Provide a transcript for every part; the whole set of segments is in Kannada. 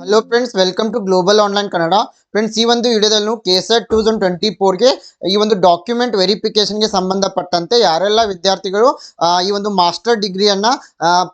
Hello friends welcome to global online Kannada friends ಈ ಒಂದು ವಿಡಿಯೋದಲ್ಲಿ ನಾವು ಕೆಸರ್ ಟೂ ತೌಸಂಡ್ ಟ್ವೆಂಟಿ ಫೋರ್ಗೆ ಈ ಒಂದು ಡಾಕ್ಯುಮೆಂಟ್ ವೆರಿಫಿಕೇಶನ್ಗೆ ಸಂಬಂಧಪಟ್ಟಂತೆ ಯಾರೆಲ್ಲ ವಿದ್ಯಾರ್ಥಿಗಳು ಈ ಒಂದು ಮಾಸ್ಟರ್ ಡಿಗ್ರಿಯನ್ನು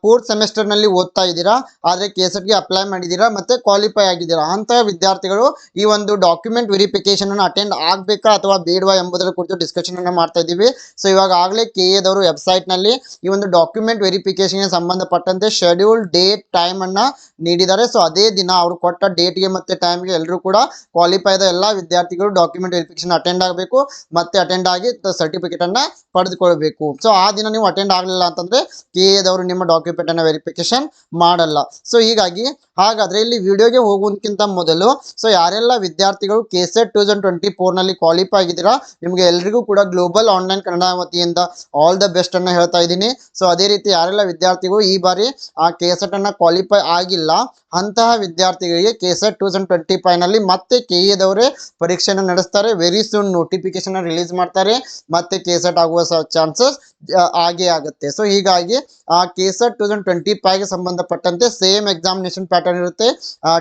ಫೋರ್ತ್ ಸೆಮೆಸ್ಟರ್ನಲ್ಲಿ ಓದ್ತಾ ಇದ್ದೀರಾ, ಆದರೆ ಕೇಸರ್ಗೆ ಅಪ್ಲೈ ಮಾಡಿದ್ದೀರಾ, ಮತ್ತು ಕ್ವಾಲಿಫೈ ಆಗಿದ್ದೀರಾ, ಅಂತಹ ವಿದ್ಯಾರ್ಥಿಗಳು ಈ ಒಂದು ಡಾಕ್ಯುಮೆಂಟ್ ವೆರಿಫಿಕೇಶನನ್ನು ಅಟೆಂಡ್ ಆಗಬೇಕಾ ಅಥವಾ ಬೇಡವಾ ಎಂಬುದರ ಕುರಿತು ಡಿಸ್ಕಷನನ್ನು ಮಾಡ್ತಾ ಇದ್ದೀವಿ. ಸೊ ಇವಾಗ ಆಗಲೇ ಕೆ ಎದವರು ವೆಬ್ಸೈಟ್ನಲ್ಲಿ ಈ ಒಂದು ಡಾಕ್ಯುಮೆಂಟ್ ವೆರಿಫಿಕೇಶನ್ಗೆ ಸಂಬಂಧಪಟ್ಟಂತೆ ಶೆಡ್ಯೂಲ್ ಡೇಟ್ ಟೈಮನ್ನು ನೀಡಿದ್ದಾರೆ. ಸೊ ಅದೇ ದಿನ ಅವರು ಕೊಟ್ಟ ಡೇಟ್ಗೆ ಮತ್ತು ಟೈಮ್ಗೆ ಎಲ್ಲರೂ ಕೂಡ ಕ್ವಾಲಿಫೈ ಆದ ಎಲ್ಲ ವಿದ್ಯಾರ್ಥಿಗಳು ಡಾಕ್ಯುಮೆಂಟ್ ವೆರಿಫಿಕೇಶನ್ ಅಟೆಂಡ್ ಆಗಬೇಕು, ಮತ್ತೆ ಅಟೆಂಡ್ ಆಗಿ ಸರ್ಟಿಫಿಕೇಟ್ ಅನ್ನ ಪಡೆದುಕೊಳ್ಬೇಕು. ಸೊ ಆ ದಿನ ನೀವು ಅಟೆಂಡ್ ಆಗಲಿಲ್ಲ ಅಂತಂದ್ರೆ ಕೆ ಎದವರು ನಿಮ್ಮ ಡಾಕ್ಯುಮೆಂಟನ್ನು ವೆರಿಫಿಕೇಶನ್ ಮಾಡಲ್ಲ. ಸೊ ಹೀಗಾಗಿ ಹಾಗಾದರೆ ಇಲ್ಲಿ ವಿಡಿಯೋಗೆ ಹೋಗೋದಕ್ಕಿಂತ ಮೊದಲು ಸೊ ಯಾರೆಲ್ಲ ವಿದ್ಯಾರ್ಥಿಗಳು K SET two thousand twenty ಫೋರ್ನಲ್ಲಿ qualify ಆಗಿದ್ದೀರಾ, ನಿಮಗೆ ಎಲ್ರಿಗೂ ಕೂಡ ಗ್ಲೋಬಲ್ ಆನ್ಲೈನ್ ಕನ್ನಡ ವತಿಯಿಂದ ಆಲ್ ದ ಬೆಸ್ಟ್ ಅನ್ನ ಹೇಳ್ತಾ ಇದ್ದೀನಿ. ಸೊ ಅದೇ ರೀತಿ ಯಾರೆಲ್ಲ ವಿದ್ಯಾರ್ಥಿಗಳು ಈ ಬಾರಿ, ಆ ಕೆ ಸೆಟ್ ಅನ್ನ ಕ್ವಾಲಿಫೈ ಆಗಿಲ್ಲ, ಅಂತಹ ವಿದ್ಯಾರ್ಥಿಗಳಿಗೆ K SET two thousand twenty ಫೈವ್ನಲ್ಲಿ ಮತ್ತೆ ಕೆ ಎದವರೇ ಪರೀಕ್ಷೆಯನ್ನು ನಡೆಸ್ತಾರೆ ವೆರಿ ಸೂನ್ ನೋಟಿಫಿಕೇಶನ್ ರಿಲೀಸ್ ಮಾಡ್ತಾರೆ, ಮತ್ತೆ ಕೆ ಸೆಟ್ ಆಗುವ ಚಾನ್ಸಸ್ ಆಗೇ ಆಗುತ್ತೆ. ಸೊ ಹೀಗಾಗಿ ಆ K SET two thousand twenty ಫೈವ್ಗೆ ಸಂಬಂಧಪಟ್ಟಂತೆ ಸೇಮ್ ಎಕ್ಸಾಮಿನೇಷನ್ ಪ್ಯಾಟರ್ನ್ ಇರುತ್ತೆ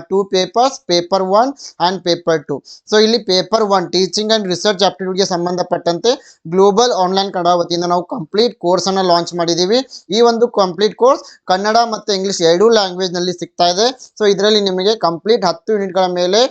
two papers paper one and paper two so ಇಲ್ಲಿ paper one teaching and research ಆಪ್ಟಿಟ್ಯೂಡ್ಗೆ ಸಂಬಂಧಪಟ್ಟಂತೆ ಗ್ಲೋಬಲ್ ಆನ್ಲೈನ್ ಕನ್ನಡ ವತಿಯಿಂದ ನಾವು ಕಂಪ್ಲೀಟ್ ಕೋರ್ಸನ್ನು ಲಾಂಚ್ ಮಾಡಿದ್ದೀವಿ ಈ ಒಂದು ಕಂಪ್ಲೀಟ್ ಕೋರ್ಸ್ ಕನ್ನಡ ಮತ್ತು ಇಂಗ್ಲೀಷ್ ಎರಡೂ ಲ್ಯಾಂಗ್ವೇಜ್ನಲ್ಲಿ ಸಿಗ್ತಾ ಇದೆ. ಸೊ ಇದರಲ್ಲಿ ನಿಮಗೆ ಕಂಪ್ಲೀಟ್ ಹತ್ತು ಯೂನಿಟ್ಗಳ ಮೇಲೆ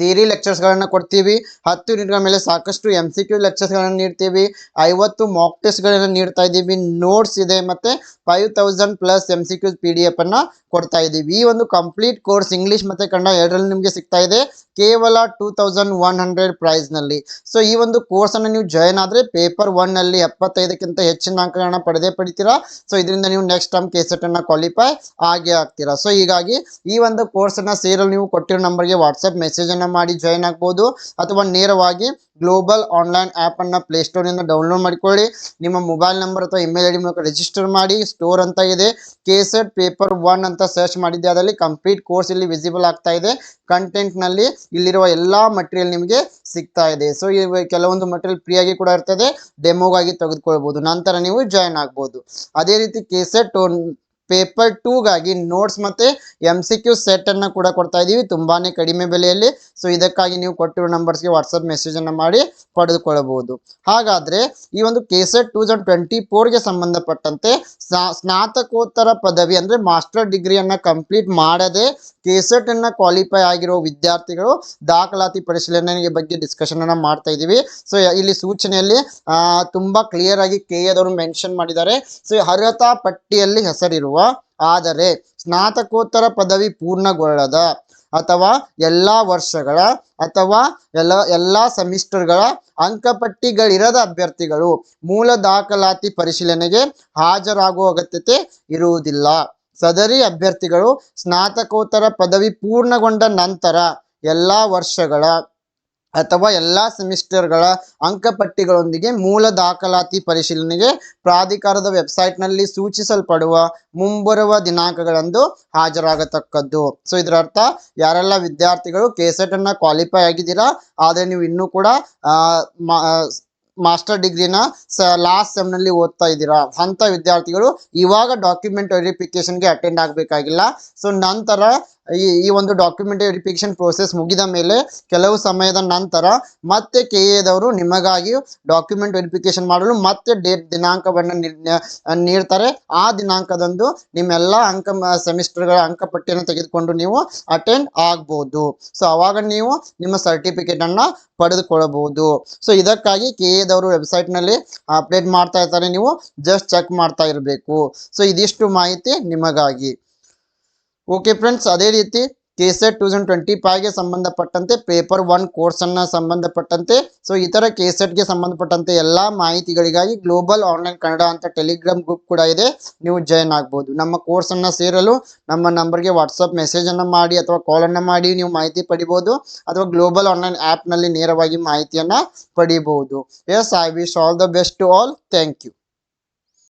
ಥಿಯರಿ ಲೆಕ್ಚರ್ಸ್ಗಳನ್ನು ಕೊಡ್ತೀವಿ. ಹತ್ತು ಯೂನಿಟ್ಗಳ ಮೇಲೆ ಸಾಕಷ್ಟು ಎಂ ಸಿ ಕ್ಯೂ ಲೆಕ್ಚರ್ಸ್ಗಳನ್ನು ನೀಡ್ತೀವಿ. ಐವತ್ತು ಮಾಕ್ ಟೆಸ್ಟ್ಗಳನ್ನು ನೀಡ್ತಾ ಇದ್ದೀವಿ. ನೋಟ್ಸ್ ಇದೆ ಮತ್ತು five thousand plus M C Qs P D ಎಫನ್ನು ಕೊಡ್ತಾ ಇದ್ದೀವಿ. ಈ ಒಂದು ಕಂಪ್ಲೀಟ್ ಕೋರ್ಸ್ ಇಂಗ್ಲೀಷ್ ಮತ್ತು ಕನ್ನಡ ಎರಡರಲ್ಲಿ ನಿಮಗೆ ಸಿಗ್ತಾ ಇದೆ. ಕೇವಲ ಟೂ ತೌಸಂಡ್ ಒನ್ ಹಂಡ್ರೆಡ್ ಪ್ರೈಸ್ನಲ್ಲಿ ಸೊ ಈ ಒಂದು ಕೋರ್ಸನ್ನು ನೀವು ಜಾಯ್ನ್ ಆದರೆ ಪೇಪರ್ ಒನ್ನಲ್ಲಿ ಎಪ್ಪತ್ತೈದಕ್ಕಿಂತ ಹೆಚ್ಚಿನ ಅಂಕಗಳನ್ನ ಪಡೆದೇ ಪಡಿತೀರಾ? ಸೊ ಇದರಿಂದ ನೀವು ನೆಕ್ಸ್ಟ್ ಟರ್ಮ್ ಕೆ ಸೆಟನ್ನು ಕ್ವಾಲಿಫೈ ಆಗೇ ಆಗ್ತೀರಾ? ಸೊ ಹೀಗಾಗಿ ಈ ಒಂದು ಕೋರ್ಸನ್ನು ಸೇರಲು ನೀವು ಕೊಟ್ಟಿರೋ ನಂಬರ್ಗೆ ವಾಟ್ಸಪ್ ಮೆಸೇಜನ್ನು ಮಾಡಿ ಜಾಯ್ನ್ ಆಗ್ಬೋದು. ಅಥವಾ ನೇರವಾಗಿ ಗ್ಲೋಬಲ್ ಆನ್ಲೈನ್ ಆ್ಯಪನ್ನು ಪ್ಲೇಸ್ಟೋರ್ನಿಂದ ಡೌನ್ಲೋಡ್ ಮಾಡಿಕೊಳ್ಳಿ. ನಿಮ್ಮ ಮೊಬೈಲ್ ನಂಬರ್ ಅಥವಾ ಇಮೇಲ್ ಐ ಡಿ ಮೂಲಕ ರಿಜಿಸ್ಟರ್ ಮಾಡಿ ಸ್ಟೋರ್ ಅಂತ ಇದೆ. ಕೆ ಸೆಟ್ ಪೇಪರ್ ಒನ್ ಅಂತ ಸರ್ಚ್ ಮಾಡಿದ್ದೆ. ಅದರಲ್ಲಿ ಕಂಪ್ಲೀಟ್ ಕೋರ್ಸ್ ಇಲ್ಲಿ ವಿಸಿಬಲ್ ಆಗ್ತಾ ಇದೆ. ಕಂಟೆಂಟ್ನಲ್ಲಿ ಇಲ್ಲಿರುವ ಎಲ್ಲ ಮಟೀರಿಯಲ್ ನಿಮಗೆ ಸಿಗ್ತಾ ಇದೆ. ಸೊ ಈ ಕೆಲವೊಂದು ಮಟೀರಿಯಲ್ ಫ್ರೀಯಾಗಿ ಕೂಡ ಇರ್ತದೆ. ಡೆಮೋಗಾಗಿ ತೆಗೆದುಕೊಳ್ಬೋದು. ನಂತರ ನೀವು ಜಾಯ್ನ್ ಆಗ್ಬೋದು. ಅದೇ ರೀತಿ ಕೆಸೆಟ್ ಪೇಪರ್ ಟೂಗಾಗಿ ನೋಟ್ಸ್ ಮತ್ತು ಎಂ ಸಿ ಕ್ಯೂ ಸೆಟ್ಟನ್ನು ಕೂಡ ಕೊಡ್ತಾ ಇದ್ದೀವಿ ತುಂಬಾ ಕಡಿಮೆ ಬೆಲೆಯಲ್ಲಿ. ಸೊ ಇದಕ್ಕಾಗಿ ನೀವು ಕೊಟ್ಟಿರೋ ನಂಬರ್ಸ್ಗೆ ವಾಟ್ಸಪ್ ಮೆಸೇಜನ್ನು ಮಾಡಿ ಪಡೆದುಕೊಳ್ಳಬಹುದು. ಹಾಗಾದರೆ ಈ ಒಂದು K SET two thousand twenty ಫೋರ್ಗೆ ಸಂಬಂಧಪಟ್ಟಂತೆ ಸ್ನಾ- ಸ್ನಾತಕೋತ್ತರ ಪದವಿ ಅಂದರೆ ಮಾಸ್ಟರ್ ಡಿಗ್ರಿಯನ್ನು ಕಂಪ್ಲೀಟ್ ಮಾಡದೆ ಕೆ ಸೆಟನ್ನು ಕ್ವಾಲಿಫೈ ಆಗಿರೋ ವಿದ್ಯಾರ್ಥಿಗಳು ದಾಖಲಾತಿ ಪರಿಶೀಲನೆ ಬಗ್ಗೆ ಡಿಸ್ಕಷನ್ ಅನ್ನ ಮಾಡ್ತಾ ಇದ್ದೀವಿ ಸೊ ಇಲ್ಲಿ ಸೂಚನೆಯಲ್ಲಿ ತುಂಬಾ ಕ್ಲಿಯರ್ ಆಗಿ ಕೆ ಎದವರು ಮೆನ್ಷನ್ ಮಾಡಿದ್ದಾರೆ. ಸೊ ಅರ್ಹತಾ ಪಟ್ಟಿಯಲ್ಲಿ ಹೆಸರಿರುವ ಆದರೆ ಸ್ನಾತಕೋತ್ತರ ಪದವಿ ಪೂರ್ಣಗೊಳ್ಳದ ಅಥವಾ ಎಲ್ಲ ವರ್ಷಗಳ ಅಥವಾ ಎಲ್ಲ ಎಲ್ಲ ಸೆಮಿಸ್ಟರ್ಗಳ ಅಂಕಪಟ್ಟಿಗಳಿರದ ಅಭ್ಯರ್ಥಿಗಳು ಮೂಲ ದಾಖಲಾತಿ ಪರಿಶೀಲನೆಗೆ ಹಾಜರಾಗುವ ಅಗತ್ಯತೆ ಇರುವುದಿಲ್ಲ. ಸದರಿ ಅಭ್ಯರ್ಥಿಗಳು ಸ್ನಾತಕೋತ್ತರ ಪದವಿ ಪೂರ್ಣಗೊಂಡ ನಂತರ ಎಲ್ಲ ವರ್ಷಗಳ ಅಥವಾ ಎಲ್ಲ ಸೆಮಿಸ್ಟರ್ಗಳ ಅಂಕಪಟ್ಟಿಗಳೊಂದಿಗೆ ಮೂಲ ದಾಖಲಾತಿ ಪರಿಶೀಲನೆಗೆ ಪ್ರಾಧಿಕಾರದ ವೆಬ್ಸೈಟ್ನಲ್ಲಿ ಸೂಚಿಸಲ್ಪಡುವ ಮುಂಬರುವ ದಿನಾಂಕಗಳಂದು ಹಾಜರಾಗತಕ್ಕದ್ದು. ಸೊ ಇದರ ಅರ್ಥ ಯಾರೆಲ್ಲ ವಿದ್ಯಾರ್ಥಿಗಳು ಕೆಸೆಟ್ ಅನ್ನ ಕ್ವಾಲಿಫೈ ಆಗಿದ್ದೀರಾ, ಆದರೆ ನೀವು ಇನ್ನೂ ಕೂಡ ಮಾಸ್ಟರ್ ಡಿಗ್ರಿನ ಸ ಲಾಸ್ಟ್ ಸೆಮ್ನಲ್ಲಿ ಓದ್ತಾ ಇದ್ದೀರಾ ಅಂಥ ವಿದ್ಯಾರ್ಥಿಗಳು ಇವಾಗ ಡಾಕ್ಯುಮೆಂಟ್ ವೆರಿಫಿಕೇಶನ್ಗೆ ಅಟೆಂಡ್ ಆಗಬೇಕಾಗಿಲ್ಲ. ಸೊ ನಂತರ ಈ ಈ ಒಂದು ಡಾಕ್ಯುಮೆಂಟ್ ವೆರಿಫಿಕೇಶನ್ ಪ್ರೋಸೆಸ್ ಮುಗಿದ ಮೇಲೆ ಕೆಲವು ಸಮಯದ ನಂತರ ಮತ್ತೆ ಕೆ ಎದವರು ನಿಮಗಾಗಿ ಡಾಕ್ಯುಮೆಂಟ್ ವೆರಿಫಿಕೇಶನ್ ಮಾಡಲು ಮತ್ತೆ ಡೇಟ್ ದಿನಾಂಕವನ್ನು ನೀಡ್ತಾರೆ. ಆ ದಿನಾಂಕದಂದು ನಿಮ್ಮೆಲ್ಲ ಅಂಕ ಸೆಮಿಸ್ಟರ್ಗಳ ಅಂಕಪಟ್ಟಿಯನ್ನು ತೆಗೆದುಕೊಂಡು ನೀವು ಅಟೆಂಡ್ ಆಗ್ಬೋದು. ಸೊ ಅವಾಗ ನೀವು ನಿಮ್ಮ ಸರ್ಟಿಫಿಕೇಟನ್ನು ಪಡೆದುಕೊಳ್ಳಬಹುದು. ಸೊ ಇದಕ್ಕಾಗಿ ಕೆ ಎದವರು ವೆಬ್ಸೈಟ್ನಲ್ಲಿ ಅಪ್ಡೇಟ್ ಮಾಡ್ತಾ ಇರ್ತಾರೆ. ನೀವು ಜಸ್ಟ್ ಚೆಕ್ ಮಾಡ್ತಾ ಇರಬೇಕು. ಸೊ ಇದಿಷ್ಟು ಮಾಹಿತಿ ನಿಮಗಾಗಿ. ಓಕೆ ಫ್ರೆಂಡ್ಸ್ ಅದೇ ರೀತಿ K SET two thousand twenty ಫೈವ್ಗೆ ಸಂಬಂಧಪಟ್ಟಂತೆ ಪೇಪರ್ ಒನ್ ಕೋರ್ಸನ್ನು ಸಂಬಂಧಪಟ್ಟಂತೆ. ಸೊ ಇತರ ಕೆ ಸೆಟ್ಗೆ ಸಂಬಂಧಪಟ್ಟಂತೆ ಎಲ್ಲ ಮಾಹಿತಿಗಳಿಗಾಗಿ ಗ್ಲೋಬಲ್ ಆನ್ಲೈನ್ ಕನ್ನಡ ಅಂತ ಟೆಲಿಗ್ರಾಮ್ ಗ್ರೂಪ್ ಕೂಡ ಇದೆ. ನೀವು ಜಾಯ್ನ್ ಆಗ್ಬೋದು. ನಮ್ಮ ಕೋರ್ಸನ್ನು ಸೇರಲು ನಮ್ಮ ನಂಬರ್ಗೆ ವಾಟ್ಸಪ್ ಮೆಸೇಜನ್ನು ಮಾಡಿ ಅಥವಾ ಕಾಲನ್ನು ಮಾಡಿ ನೀವು ಮಾಹಿತಿ ಪಡಿಬೋದು. ಅಥವಾ ಗ್ಲೋಬಲ್ ಆನ್ಲೈನ್ ಆ್ಯಪ್ನಲ್ಲಿ ನೇರವಾಗಿ ಮಾಹಿತಿಯನ್ನು ಪಡಿಬೋದು. Yes I wish all the best to all thank you